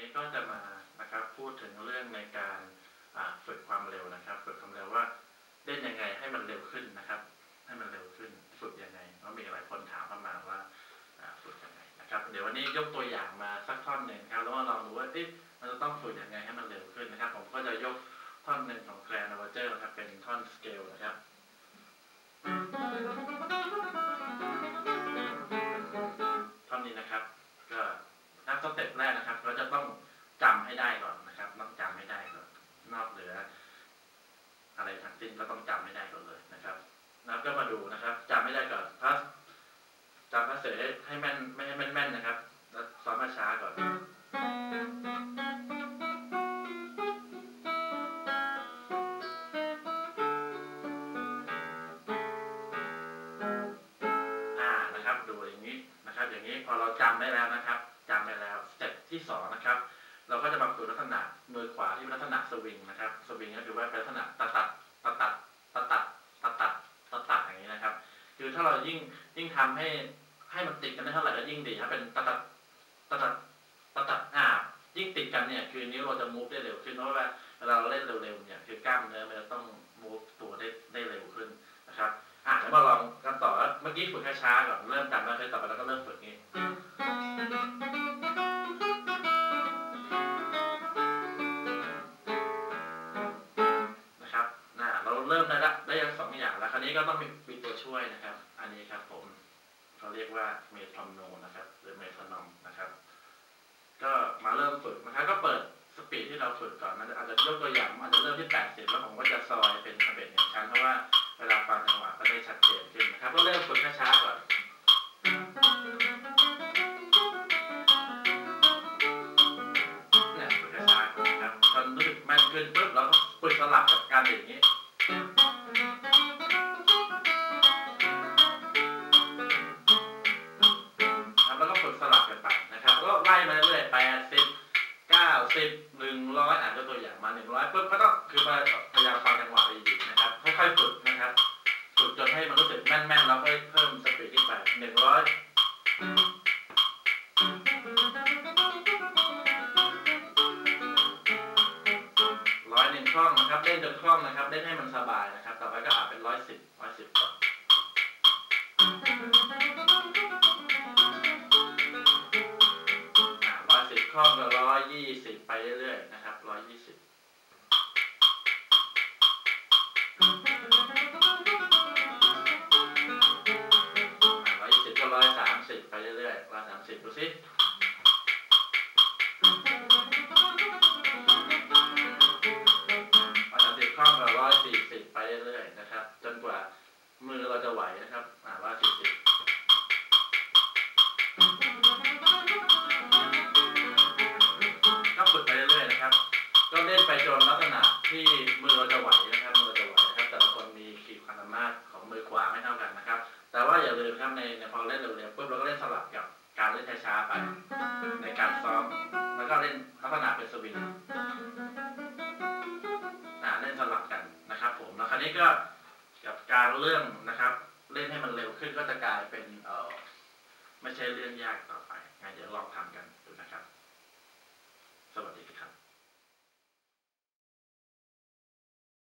นี้ก็จะมานะครับพูดถึงเรื่องในการฝึกความเร็วนะครับ ฝึกความเร็วว่าเล่นยังไงให้มันเร็วขึ้นนะครับ ให้มันเร็วขึ้นฝึกยังไงเพราะมีหลายคนถามเข้ามาว่าฝึกยังไงนะครับ เดี๋ยววันนี้ยกตัวอย่างมาสักท่อนหนึ่งครับแล้วมาลองดูว่าเอ๊ะมันจะต้องฝึกยังไงให้มันเร็วขึ้นนะครับ ผมก็จะยกท่อนหนึ่งของแกรนด์วเจอร์นะครับเป็นท่อนสเกลนะครับท่อนนี้นะครับ ก็นักสเต็ปแรกนะครับ ต้องจำให้ได้ก่อนนะครับ ต้องจำให้ได้ก่อน นอกเหนือ อะไรทั้งสิ้นก็ต้องจำให้ได้ก่อนเลยนะครับแล้วก็มาดูนะครับจำไม่ได้ก่อนพัสจำพัสเสร็จให้ให้แม่นไม่ให้แม่นๆนะครับ แล้วซ้อมมาช้าก่อนอ่านะครับดูอย่างนี้นะครับอย่างนี้พอเราจำได้แล้วนะครับจำได้แล้ว ที่สองนะครับ เราก็จะมาฝึกลักษณะมือขวาที่เป็นลักษณะสวิงนะครับ สวิงก็คือว่าเป็นลักษณะตัดตัดตัดตัดตัดตัดตัดตัดตัดตัดอย่างนี้นะครับ คือถ้าเรายิ่งยิ่งทำให้ให้มันติดกันได้เท่าไหร่ก็ยิ่งดีถ้าเป็นตัดตัดตัดตัดตัดตัดอ่ายิ่งติดกันเนี่ยคือนิ้วเราจะมูฟได้เร็วขึ้นเพราะว่าเวลาเราเล่นเร็วๆเนี่ยคือกล้ามเนื้อมันจะต้องมูฟตัวได้ได้เร็วขึ้นนะครับอะเดี๋ยวมาลองกันต่อเมื่อกี้ฝึกช้าๆก่อนเริ่มจำแล้วเคยต่อไปแล้วก็เริ่มฝึกนี้ เริ่มได้ละได้ยังสองอย่างแล้วคราวนี้ก็ต้องมีมีตัวช่วยนะครับ อันนี้ครับผมเขาเรียกว่าเมทรอมโนนะครับ หรือเมทรอนอมนะครับ ก็มาเริ่มฝึกนะครับก็เปิดสปีดที่เราฝึกก่อนมันอาจจะยกตัวอย่างอาจจะเริ่มที่80แล้วผมก็จะซอยเป็นสเต็ปอย่งชั้นเพราะว่าเวลาฟังจังหวะก็ได้ชัดเจนขึ้นนะครับ ก็เริ่มฝึกช้าๆก่อนเนี่ยฝึกช้าๆก่อนนะครับจนรู้สึกแม่นขึ้นปุ๊บเราก็ฝึกสลับกับการอย่างนี้ สิบหนึ่งร้อยอ่านตัวอย่างมาหนึ่งร้อยปุ๊บก็ต้องคือมาพยายามฟังจังหวะดีๆนะครับค่อยๆฝึกนะครับฝึกจนให้มันรู้สึกแม่นๆแล้วค่อยเพิ่มสปีดขึ้นไปหนึ่งร้อยร้อยหนึ่งคล่องนะครับเล่นจนคล่องนะครับเล่นให้มันสบายนะครับ ต่อไปก็อาจเป็นร้อยสิบร้อยสิบก่อน ช่องก็ร้อยยี่สิบไปเรื่อยๆนะครับร้อยยี่สิบร้อยสิบก็ร้อยสามสิบไปเรื่อยๆร้อยสามสิบดูสิร้อยสามสิบคล่องกับร้อยสี่สิบไปเรื่อยๆนะครับ จนกว่ามือเราจะไหวนะครับ ในในพอเล่นเร็วๆปุ๊บเราก็เล่นสลับกับการเล่นช้าๆไป ในการซ้อมแล้วก็เล่นลักษณะเป็นสวิงอ่าเล่นสลับกันนะครับผมแล้วคราวนี้ก็กับการเรื่องนะครับ เล่นให้มันเร็วขึ้นก็จะกลายเป็นเออไม่ใช่เรื่องยากต่อไปงั้นเดี๋ยวลองทำกัน